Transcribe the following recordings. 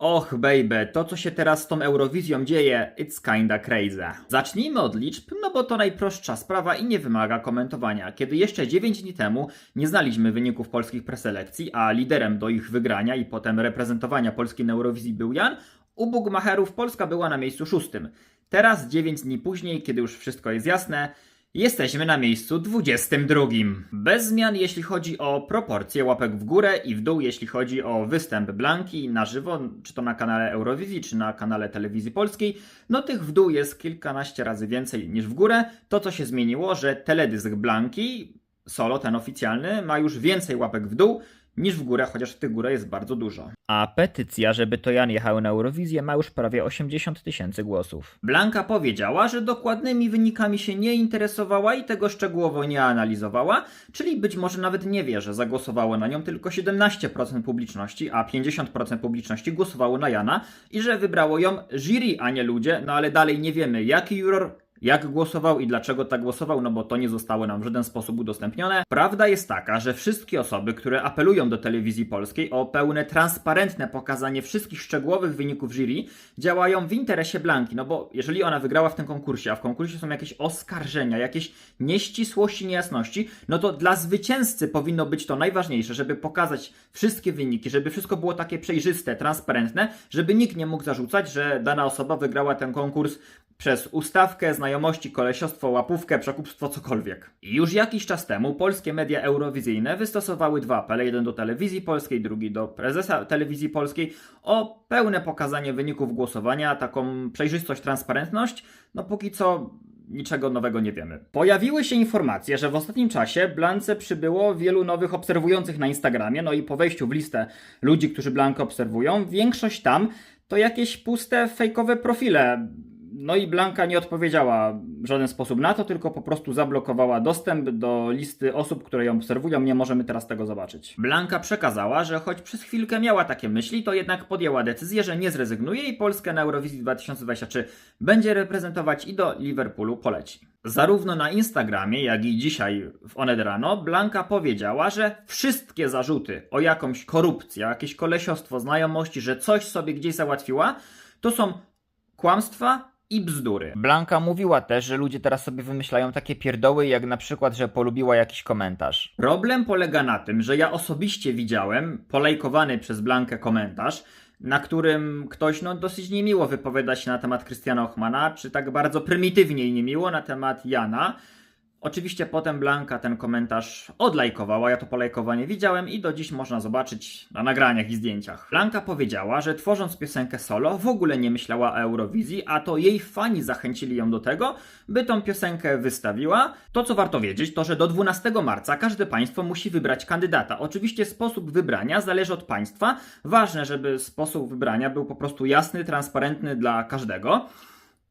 Och, baby, to co się teraz z tą Eurowizją dzieje, it's kinda crazy. Zacznijmy od liczb, no bo to najprostsza sprawa i nie wymaga komentowania. Kiedy jeszcze 9 dni temu nie znaliśmy wyników polskich preselekcji, a liderem do ich wygrania i potem reprezentowania Polski na Eurowizji był Jan, u Bugmacherów Polska była na miejscu szóstym. Teraz, 9 dni później, kiedy już wszystko jest jasne, Jesteśmy na miejscu 22. Bez zmian jeśli chodzi o proporcje łapek w górę i w dół jeśli chodzi o występ Blanki na żywo, czy to na kanale Eurowizji, czy na kanale Telewizji Polskiej. No tych w dół jest kilkanaście razy więcej niż w górę. To co się zmieniło, że teledysk Blanki, solo ten oficjalny, ma już więcej łapek w dół niż w górę, chociaż w tych górę jest bardzo dużo. A petycja, żeby to Jan jechał na Eurowizję ma już prawie 80 tysięcy głosów. Blanka powiedziała, że dokładnymi wynikami się nie interesowała i tego szczegółowo nie analizowała, czyli być może nawet nie wie, że zagłosowało na nią tylko 17% publiczności, a 50% publiczności głosowało na Jana i że wybrało ją jury, a nie ludzie, no ale dalej nie wiemy jaki juror jak głosował i dlaczego tak głosował, no bo to nie zostało nam w żaden sposób udostępnione. Prawda jest taka, że wszystkie osoby, które apelują do telewizji polskiej o pełne, transparentne pokazanie wszystkich szczegółowych wyników jury, działają w interesie Blanki, no bo jeżeli ona wygrała w tym konkursie, a w konkursie są jakieś oskarżenia, jakieś nieścisłości, niejasności, no to dla zwycięzcy powinno być to najważniejsze, żeby pokazać wszystkie wyniki, żeby wszystko było takie przejrzyste, transparentne, żeby nikt nie mógł zarzucać, że dana osoba wygrała ten konkurs przez ustawkę, znajomości, kolesiostwo, łapówkę, przekupstwo, cokolwiek. I już jakiś czas temu polskie media eurowizyjne wystosowały dwa apele, jeden do telewizji polskiej, drugi do prezesa telewizji polskiej, o pełne pokazanie wyników głosowania, taką przejrzystość, transparentność. No póki co niczego nowego nie wiemy. Pojawiły się informacje, że w ostatnim czasie Blance przybyło wielu nowych obserwujących na Instagramie, no i po wejściu w listę ludzi, którzy Blankę obserwują, większość tam to jakieś puste, fejkowe profile. No i Blanka nie odpowiedziała w żaden sposób na to, tylko po prostu zablokowała dostęp do listy osób, które ją obserwują. Nie możemy teraz tego zobaczyć. Blanka przekazała, że choć przez chwilkę miała takie myśli, to jednak podjęła decyzję, że nie zrezygnuje i Polskę na Eurowizji 2023 będzie reprezentować i do Liverpoolu poleci. Zarówno na Instagramie, jak i dzisiaj w Onet Rano Blanka powiedziała, że wszystkie zarzuty o jakąś korupcję, jakieś kolesiostwo, znajomości, że coś sobie gdzieś załatwiła, to są kłamstwa i bzdury. Blanka mówiła też, że ludzie teraz sobie wymyślają takie pierdoły, jak na przykład, że polubiła jakiś komentarz. Problem polega na tym, że ja osobiście widziałem polajkowany przez Blankę komentarz, na którym ktoś no, dosyć niemiło wypowiada się na temat Krystiana Ochmana, czy tak bardzo prymitywnie i niemiło na temat Jana. Oczywiście potem Blanka ten komentarz odlajkowała, ja to polajkowanie widziałem i do dziś można zobaczyć na nagraniach i zdjęciach. Blanka powiedziała, że tworząc piosenkę solo w ogóle nie myślała o Eurowizji, a to jej fani zachęcili ją do tego, by tą piosenkę wystawiła. To co warto wiedzieć, to że do 12 marca każde państwo musi wybrać kandydata. Oczywiście sposób wybrania zależy od państwa. Ważne, żeby sposób wybrania był po prostu jasny, transparentny dla każdego.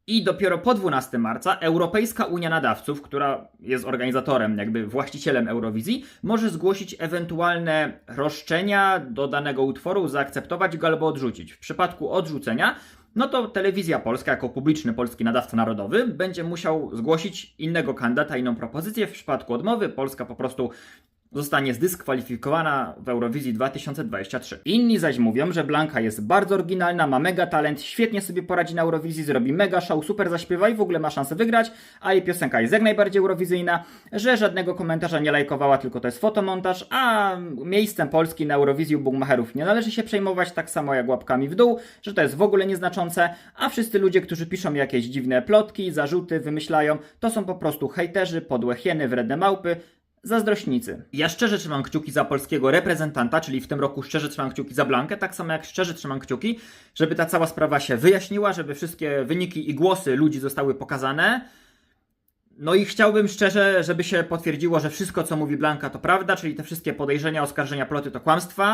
I dopiero po 12 marca Europejska Unia Nadawców, która jest organizatorem, jakby właścicielem Eurowizji, może zgłosić ewentualne roszczenia do danego utworu, zaakceptować go albo odrzucić. W przypadku odrzucenia, no to Telewizja Polska, jako publiczny polski nadawca narodowy, będzie musiał zgłosić innego kandydata, inną propozycję. W przypadku odmowy Polska po prostu zostanie zdyskwalifikowana w Eurowizji 2023. Inni zaś mówią, że Blanka jest bardzo oryginalna, ma mega talent, świetnie sobie poradzi na Eurowizji, zrobi mega show, super zaśpiewa i w ogóle ma szansę wygrać, a jej piosenka jest jak najbardziej eurowizyjna, że żadnego komentarza nie lajkowała, tylko to jest fotomontaż, a miejscem Polski na Eurowizji u Bugmacherów nie należy się przejmować, tak samo jak łapkami w dół, że to jest w ogóle nieznaczące, a wszyscy ludzie, którzy piszą jakieś dziwne plotki, zarzuty, wymyślają, to są po prostu hejterzy, podłe hieny, wredne małpy, Zazdrośnicy. Ja szczerze trzymam kciuki za polskiego reprezentanta, czyli w tym roku szczerze trzymam kciuki za Blankę, tak samo jak szczerze trzymam kciuki, żeby ta cała sprawa się wyjaśniła, żeby wszystkie wyniki i głosy ludzi zostały pokazane. No i chciałbym szczerze, żeby się potwierdziło, że wszystko co mówi Blanka to prawda, czyli te wszystkie podejrzenia, oskarżenia, ploty to kłamstwa.